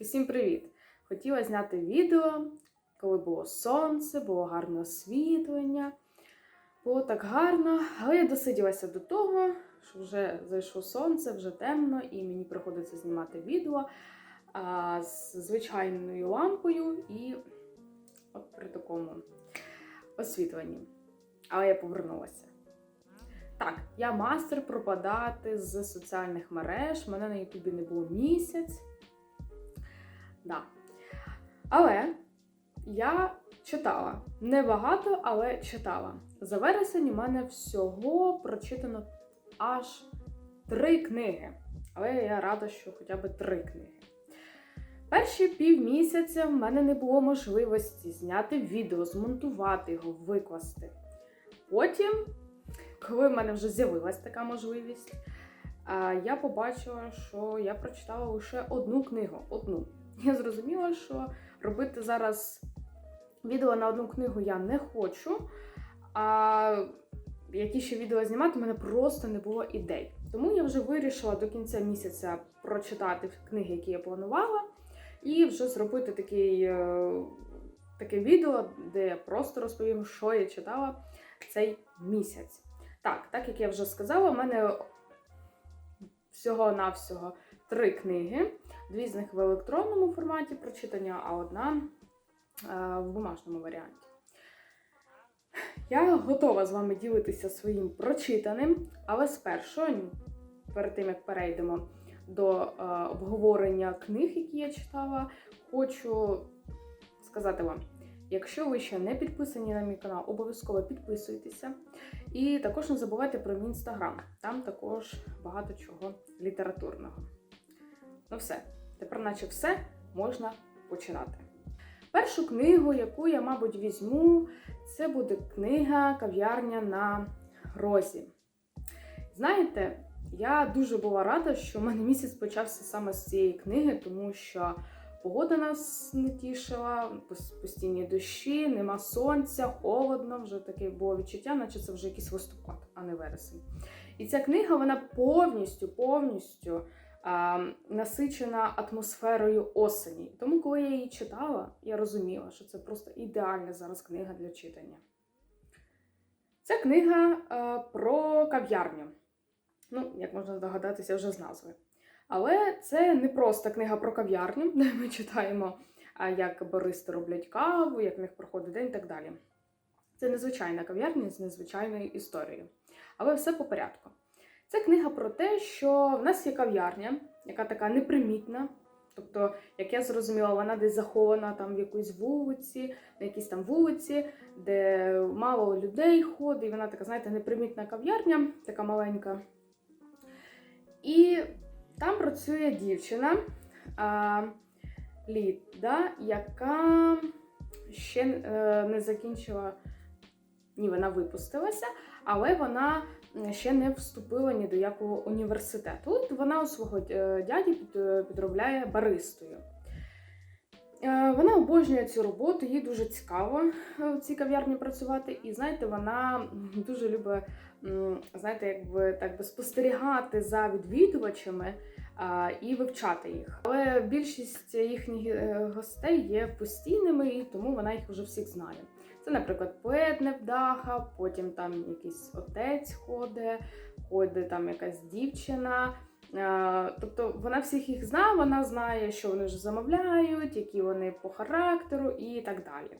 Усім привіт! Хотіла зняти відео, коли було сонце, було гарне освітлення. Було так гарно, але я досиділася до того, що вже зайшло сонце, вже темно, і мені приходиться знімати відео а, з звичайною лампою і от при такому освітленні. Але я повернулася. Так, я мастер пропадати з соціальних мереж. Мене на Ютубі не було місяць. Да. Але я читала. Небагато, але читала. За вересень у мене всього прочитано аж три книги. Але я рада, що хоча б три книги. Перші півмісяця в мене не було можливості зняти відео, змонтувати його, викласти. Потім, коли в мене вже з'явилась така можливість, я побачила, що я прочитала лише одну книгу. Одну. Я зрозуміла, що робити зараз відео на одну книгу я не хочу. А які ще відео знімати, у мене просто не було ідей. Тому я вже вирішила до кінця місяця прочитати книги, які я планувала, і вже зробити такий, е, таке відео, де я просто розповім, що я читала цей місяць. Так, так як я вже сказала, у мене всього-навсього три книги. Дві з них в електронному форматі прочитання, а одна е, в бумажному варіанті. Я готова з вами ділитися своїм прочитаним, але спершу, перед тим як перейдемо до е, обговорення книг, які я читала, хочу сказати вам: якщо ви ще не підписані на мій канал, обов'язково підписуйтеся. І також не забувайте про мій інстаграм. Там також багато чого літературного. Ну все, тепер, наче все, можна починати. Першу книгу, яку я, мабуть, візьму, це буде книга Кав'ярня на розі. Знаєте, я дуже була рада, що в мене місяць почався саме з цієї книги, тому що погода нас не тішила, постійні дощі, нема сонця, холодно, вже таке було відчуття, наче це вже якийсь листопад, а не вересень. І ця книга вона повністю, повністю насичена атмосферою осені. Тому, коли я її читала, я розуміла, що це просто ідеальна зараз книга для читання. Ця книга про кав'ярню. Ну, як можна здогадатися вже з назви. Але це не просто книга про кав'ярню, де ми читаємо, як баристи роблять каву, як в них проходить день і так далі. Це незвичайна кав'ярня з незвичайною історією. Але все по порядку. Це книга про те, що в нас є кав'ярня, яка така непримітна. Тобто, як я зрозуміла, вона десь захована там в якоїсь вулиці, на якійсь там вулиці, де мало людей ходить, і вона така, знаєте, непримітна кав'ярня, така маленька. І там працює дівчина а, Ліда, яка ще е, не закінчила, ні, вона випустилася, але вона ще не вступила ні до якого університету. От вона у свого е, дяді е, підробляє баристою. Е, Вона обожнює цю роботу, їй дуже цікаво в цій кав'ярні працювати. І знаєте, вона дуже любить знаєте, якби так би спостерігати за відвідувачами і вивчати їх. Але більшість їхніх гостей є постійними, і тому вона їх вже всіх знає. Це, наприклад, поет Невдаха, потім там якийсь отець ходить, ходить там якась дівчина. Е, Тобто вона всіх їх знає, вона знає, що вони вже замовляють, які вони по характеру і так далі.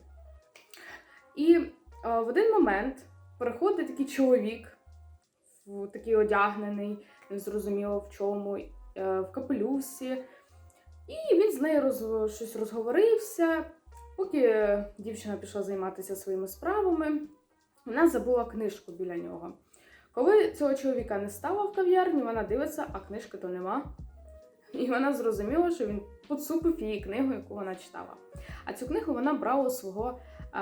І е, в один момент приходить такий чоловік, такий одягнений, незрозуміло в чому, е, в капелюсі. І він з нею роз, щось розговорився. Поки дівчина пішла займатися своїми справами, вона забула книжку біля нього. Коли цього чоловіка не стало в кав'ярні, вона дивиться, а книжки то нема. І вона зрозуміла, що він поцупив її книгу, яку вона читала. А цю книгу вона брала у свого е,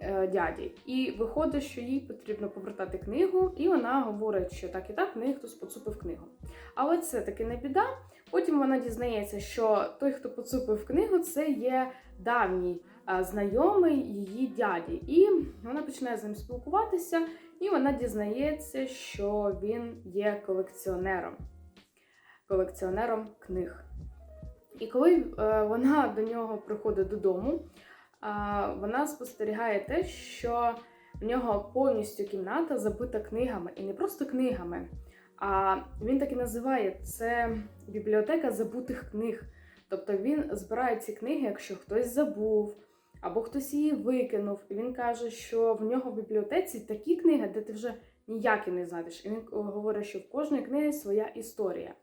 е, дяді. І виходить, що їй потрібно повертати книгу, і вона говорить, що так і так в неї хтось поцупив книгу. Але це таки не біда. Потім вона дізнається, що той, хто поцупив книгу, це є давній е, знайомий її дяді. І вона починає з ним спілкуватися, і вона дізнається, що він є колекціонером. Колекціонером книг. І коли е, вона до нього приходить додому, вона спостерігає те, що в нього повністю кімната забита книгами. І не просто книгами, а він так і називає це бібліотека забутих книг. Тобто він збирає ці книги, якщо хтось забув або хтось її викинув. І він каже, що в нього в бібліотеці такі книги, де ти вже ніякі не знайдеш. І він говорить, що в кожної книги своя історія.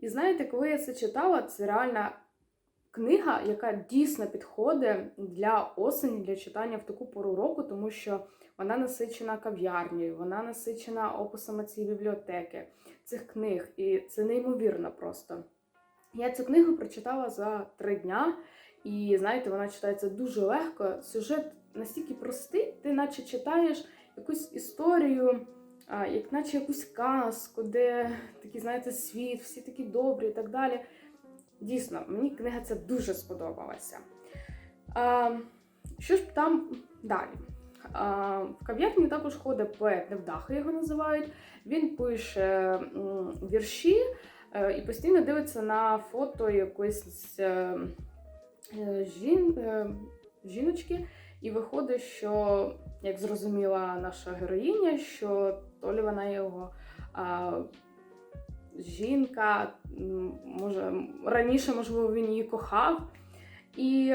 І знаєте, коли я це читала, це реальна книга, яка дійсно підходить для осені, для читання в таку пору року, тому що вона насичена кав'ярнею, вона насичена описами цієї бібліотеки, цих книг. І це неймовірно просто. Я цю книгу прочитала за три дня, і знаєте, вона читається дуже легко. Сюжет настільки простий, ти наче читаєш якусь історію, як наче якусь казку, де такий, знаєте, світ, всі такі добрі і так далі. Дійсно, мені книга ця дуже сподобалася. А, що ж там далі? А, в кав'ярні також ходить поет Невдаха, його називають. Він пише вірші і постійно дивиться на фото якоїсь е, е, жін, е, жіночки. І виходить, що, як зрозуміла наша героїня, що то лі вона його жінка, може, раніше, можливо, він її кохав. І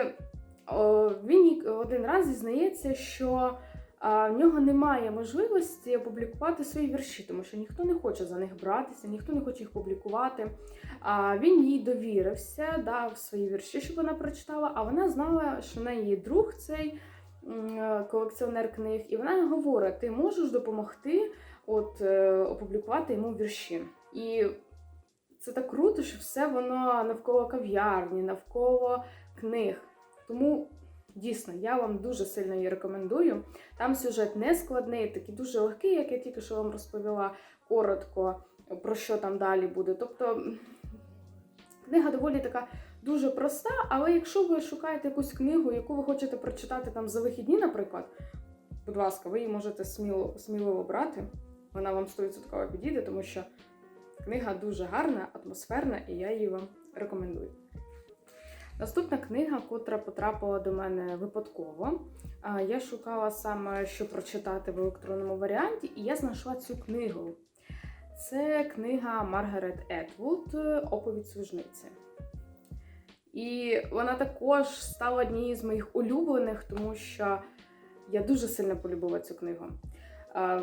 о, він один раз зізнається, що в нього немає можливості опублікувати свої вірші, тому що ніхто не хоче за них братися, ніхто не хоче їх публікувати. А, він їй довірився, дав свої вірші, щоб вона прочитала, а вона знала, що в неї друг цей е, колекціонер книг, і вона говорить: ти можеш допомогти от, е, опублікувати йому вірші. І це так круто, що все воно навколо кав'ярні, навколо книг. Тому дійсно я вам дуже сильно її рекомендую. Там сюжет не складний, такий дуже легкий, як я тільки що вам розповіла коротко, про що там далі буде. Тобто книга доволі така дуже проста, але якщо ви шукаєте якусь книгу, яку ви хочете прочитати там за вихідні, наприклад, будь ласка, ви її можете сміло, сміливо брати. Вона вам 100% підійде, тому що книга дуже гарна, атмосферна, і я її вам рекомендую. Наступна книга, котра потрапила до мене випадково. Я шукала саме, що прочитати в електронному варіанті, і я знайшла цю книгу. Це книга Маргарет Етвуд Оповідь служниці. І вона також стала однією з моїх улюблених, тому що я дуже сильно полюбила цю книгу.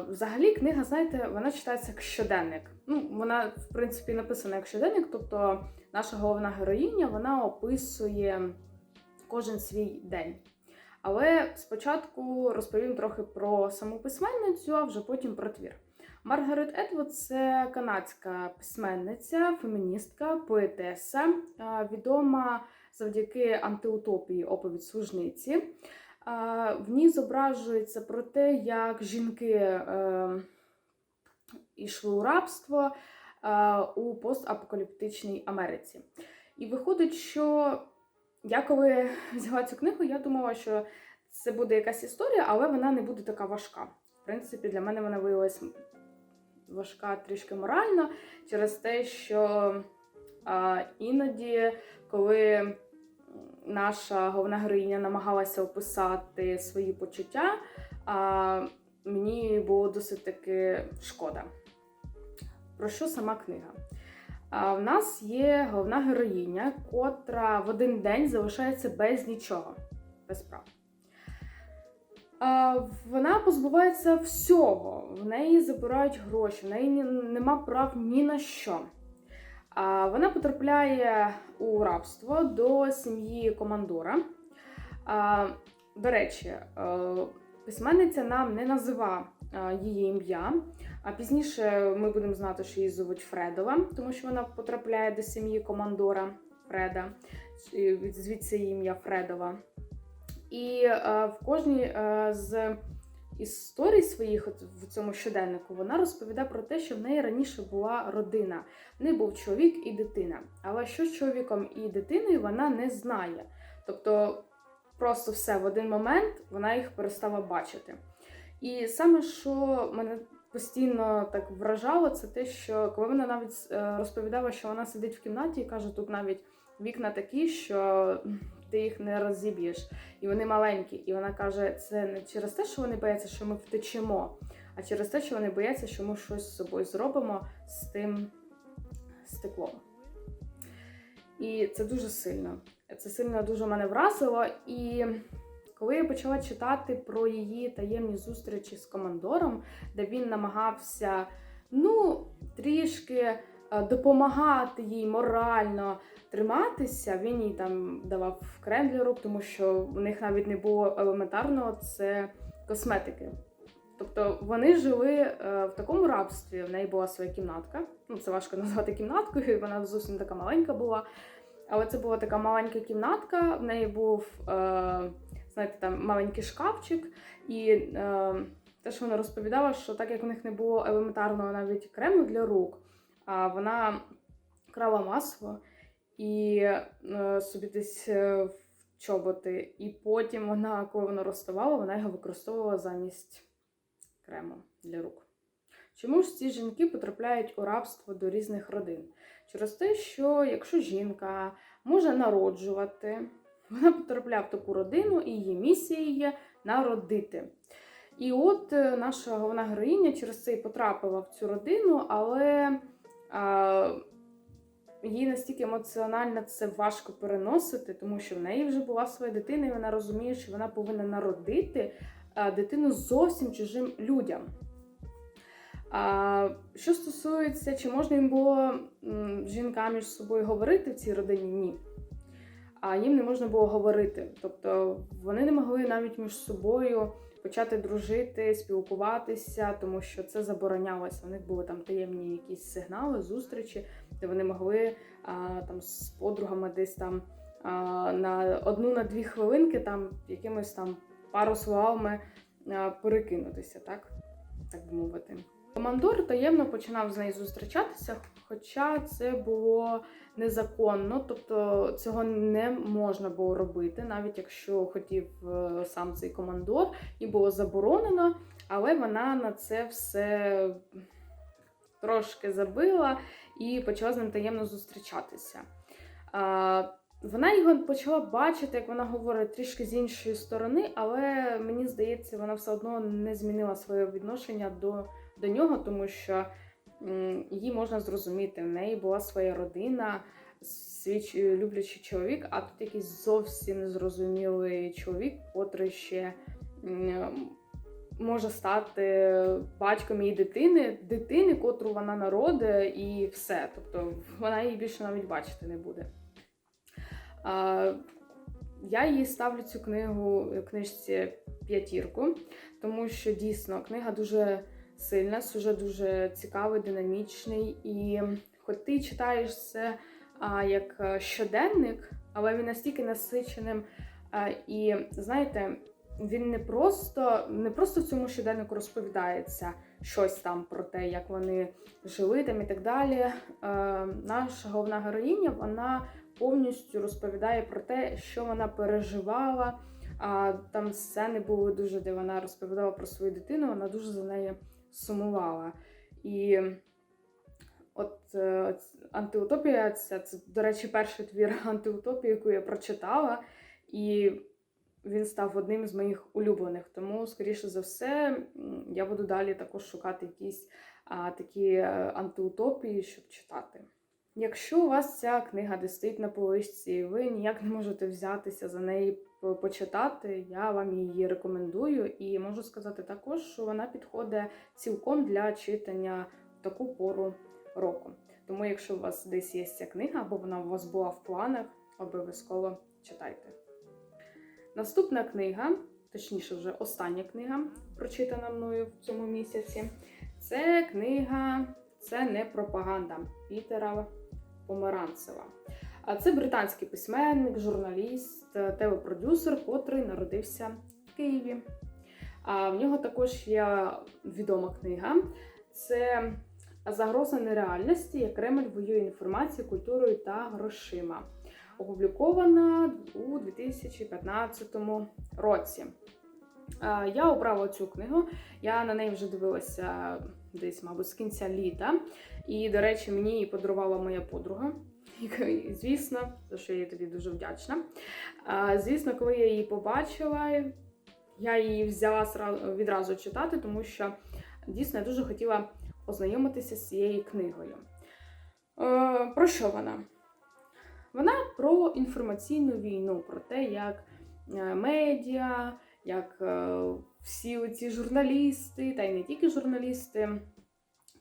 Взагалі, книга, знаєте, вона читається як щоденник. Ну, вона, в принципі, написана як щоденник, тобто наша головна героїня вона описує кожен свій день. Але спочатку розповім трохи про саму письменницю, а вже потім про твір. Маргарет Етвуд це канадська письменниця, феміністка, поетеса, відома завдяки антиутопії оповідь служниці. В ній зображується про те, як жінки йшли у рабство у постапокаліптичній Америці. І виходить, що я коли взяла цю книгу, я думала, що це буде якась історія, але вона не буде така важка. В принципі, для мене вона виявилась важка трішки морально через те, що а, іноді, коли наша головна героїня намагалася описати свої почуття, а, мені було досить таки шкода. Про що сама книга? В нас є головна героїня, котра в один день залишається без нічого, без прав. Вона позбувається всього. В неї забирають гроші, в неї нема прав ні на що. Вона потрапляє у рабство до сім'ї командора. До речі, е, письменниця нам не назива е, її ім'я. А пізніше ми будемо знати, що її звуть Фредова, тому що вона потрапляє до сім'ї командора Фреда, звідси ім'я Фредова. І е, в кожній е, з історій своїх от в цьому щоденнику вона розповідає про те, що в неї раніше була родина. В неї був чоловік і дитина. Але що з чоловіком і дитиною вона не знає. Тобто просто все в один момент вона їх перестала бачити. І саме що мене постійно так вражало, це те, що коли вона навіть е, розповідала, що вона сидить в кімнаті і каже, тут навіть вікна такі, що ти їх не розіб'єш. І вони маленькі. І вона каже, це не через те, що вони бояться, що ми втечемо, а через те, що вони бояться, що ми щось з собою зробимо з тим стеклом. І це дуже сильно. Це сильно дуже мене вразило. І коли я почала читати про її таємні зустрічі з командором, де він намагався ну, трішки е, допомагати їй морально триматися, він їй там давав крем для рук, тому що в них навіть не було елементарного це косметики. Тобто вони жили е, в такому рабстві, в неї була своя кімнатка. Ну, це важко назвати кімнаткою, вона зовсім така маленька була. Але це була така маленька кімнатка, в неї був, е, знаєте, там маленький шкафчик, і е, те, що вона розповідала, що так як у них не було елементарного навіть крему для рук, а вона крала масло і е, собі десь е, в чоботи. І потім вона, коли вона розставала, вона його використовувала замість крему для рук. Чому ж ці жінки потрапляють у рабство до різних родин? Через те, що якщо жінка може народжувати, вона потрапляє в таку родину, і її місія є народити. І от е, наша головна героїня через це і потрапила в цю родину, але а, їй настільки емоціонально це важко переносити, тому що в неї вже була своя дитина, і вона розуміє, що вона повинна народити дитину зовсім чужим людям. А, що стосується, чи можна їм було м, жінкам між собою говорити в цій родині? Ні. А їм не можна було говорити. Тобто вони не могли навіть між собою почати дружити, спілкуватися, тому що це заборонялося. У них були там таємні якісь сигнали, зустрічі, де вони могли а, там з подругами десь там а, на одну на дві хвилинки там якимось там пару словами а, перекинутися, так? так би мовити. Командор таємно починав з нею зустрічатися, хоча це було незаконно, тобто цього не можна було робити, навіть якщо хотів е, сам цей командор, і було заборонено, але вона на це все трошки забила і почала з ним таємно зустрічатися. Вона його почала бачити, як вона говорить трішки з іншої сторони, але мені здається, вона все одно не змінила своє відношення до, до нього, тому що її можна зрозуміти. В неї була своя родина, свій люблячий чоловік, а тут якийсь зовсім незрозумілий чоловік, котрий ще може стати батьком її дитини, дитини, котру вона народить, і все. Тобто вона її більше навіть бачити не буде. Я їй ставлю цю книгу книжці п'ятірку, тому що дійсно книга дуже сильна, сюжет дуже цікавий, динамічний. І хоч ти читаєш це як е, щоденник, але він настільки насиченим. І знаєте, він не просто, не просто в цьому щоденнику розповідається щось там про те, як вони жили там і так далі. Е, наша головна героїня, вона повністю розповідає про те, що вона переживала. А там сцени були дуже, де вона розповідала про свою дитину, вона дуже за нею сумувала. І от е, антиутопія, це, це, до речі, перший твір антиутопії, яку я прочитала, і він став одним з моїх улюблених. Тому, скоріше за все, я буду далі також шукати якісь а, такі е, антиутопії, щоб читати. Якщо у вас ця книга десь стоїть на поличці, ви ніяк не можете взятися за неї почитати, я вам її рекомендую. І можу сказати також, що вона підходить цілком для читання в таку пору року. Тому, якщо у вас десь є ця книга, або вона у вас була в планах, обов'язково читайте. Наступна книга, точніше, вже остання книга, прочитана мною в цьому місяці. Це книга Це не пропаганда Пітера Померанцева. А це британський письменник, журналіст, е, телепродюсер, котрий народився в Києві. А в нього також є відома книга. Це Загроза нереальності, як Кремль воює інформацією, культурою та грошима. Опублікована у 2015 році. Я обрала цю книгу. Я на неї вже дивилася десь, мабуть, з кінця літа. І, до речі, мені її подарувала моя подруга. і, звісно, за що я тобі дуже вдячна. А, Звісно, коли я її побачила, я її взяла відразу читати, тому що дійсно я дуже хотіла ознайомитися з цією книгою. Е, Про що вона? Вона про інформаційну війну, про те, як е, медіа, як е, всі ці журналісти, та й не тільки журналісти,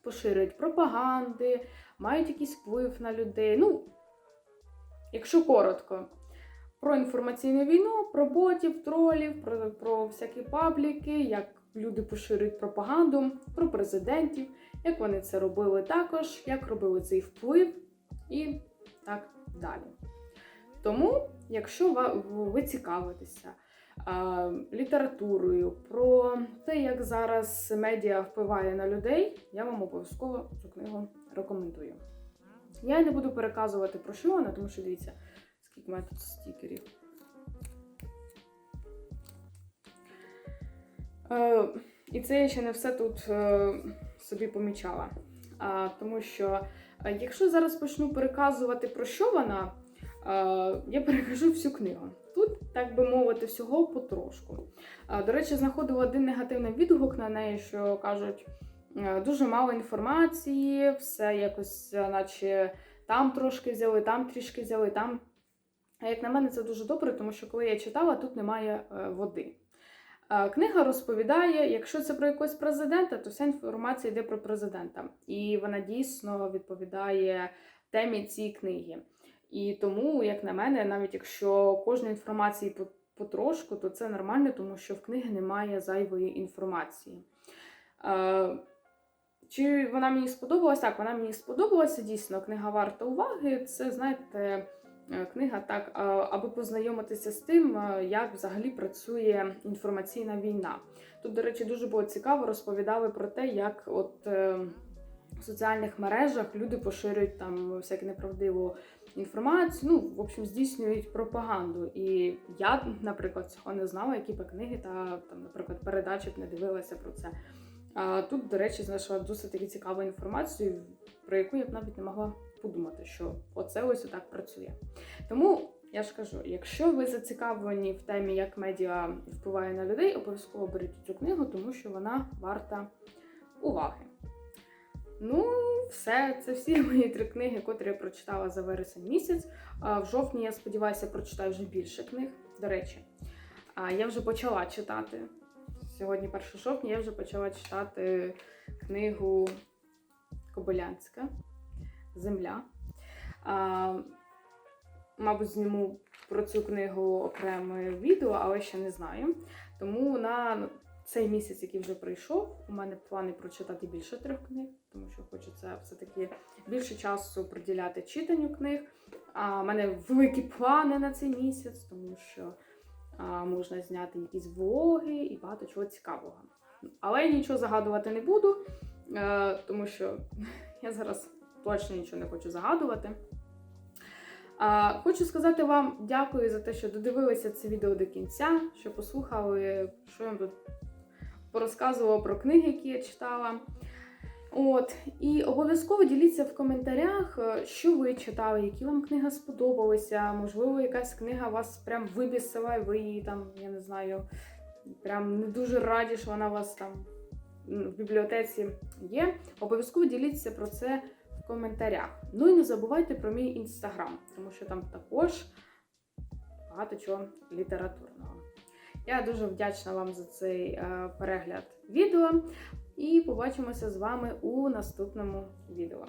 поширюють пропаганди, мають якийсь вплив на людей. Ну, якщо коротко, про інформаційну війну, про ботів, тролів, про, про всякі пабліки, як люди поширюють пропаганду, про президентів, як вони це робили також, як робили цей вплив і так далі. Тому, якщо ви цікавитеся літературою, про те, як зараз медіа впливає на людей, я вам обов'язково цю книгу рекомендую. Я не буду переказувати про що вона, тому що дивіться, скільки мене тут стікерів. Е, і це я ще не все тут е, собі помічала. Тому що е, якщо зараз почну переказувати про що вона, я перекажу всю книгу. Так би мовити, всього потрошку. До речі, знаходила один негативний відгук на неї, що кажуть, е, дуже мало інформації, все якось, е, наче там трошки взяли, там трішки взяли, там. А як на мене, це дуже добре, тому що коли я читала, тут немає е, води. Е, Книга розповідає, якщо це про якогось президента, то вся інформація йде про президента. І вона дійсно відповідає темі цієї книги. І тому, як на мене, навіть якщо кожної інформації потрошку, то це нормально, тому що в книги немає зайвої інформації. Е, Чи вона мені сподобалась? Так, вона мені сподобалася. Дійсно, книга варта уваги. Це, знаєте, е, книга так, аби познайомитися з тим, е, як взагалі працює інформаційна війна. Тут, до речі, дуже було цікаво, розповідали про те, як от в соціальних мережах люди поширюють там всяку неправдиву інформацію, ну, в общем, здійснюють пропаганду. І я, наприклад, цього не знала, які б книги та там, наприклад, передачі б не дивилася про це. А тут, до речі, знайшла досить таки цікаву інформацію, про яку я б навіть не могла подумати, що оце ось отак працює. Тому я ж кажу, якщо ви зацікавлені в темі, як медіа впливає на людей, обов'язково беріть цю книгу, тому що вона варта уваги. Ну, все, це всі мої три книги, котрі я прочитала за вересень місяць. В жовтні, я сподіваюся, прочитаю вже більше книг. До речі, я вже почала читати. Сьогодні, 1 жовтня, я вже почала читати книгу Кобилянська Земля. Мабуть, зніму про цю книгу окреме відео, але ще не знаю. Тому на цей місяць, який вже пройшов, у мене плани прочитати більше трьох книг, тому що хочеться все-таки більше часу приділяти читанню книг. А в мене великі плани на цей місяць, тому що а, можна зняти якісь влоги і багато чого цікавого. Але я нічого загадувати не буду, е, тому що я зараз точно нічого не хочу загадувати. А, Хочу сказати вам дякую за те, що додивилися це відео до кінця, що послухали, що я вам тут порозказувала про книги, які я читала. От, і обов'язково діліться в коментарях, е, що ви читали, які вам книга сподобалася. Можливо, якась книга вас прям вибісила, і ви її там, я не знаю, прям не дуже раді, що вона у вас там в бібліотеці є. Обов'язково діліться про це в коментарях. Ну і не забувайте про мій інстаграм, тому що там також багато чого літературного. Я дуже вдячна вам за цей е, перегляд відео. І побачимося з вами у наступному відео.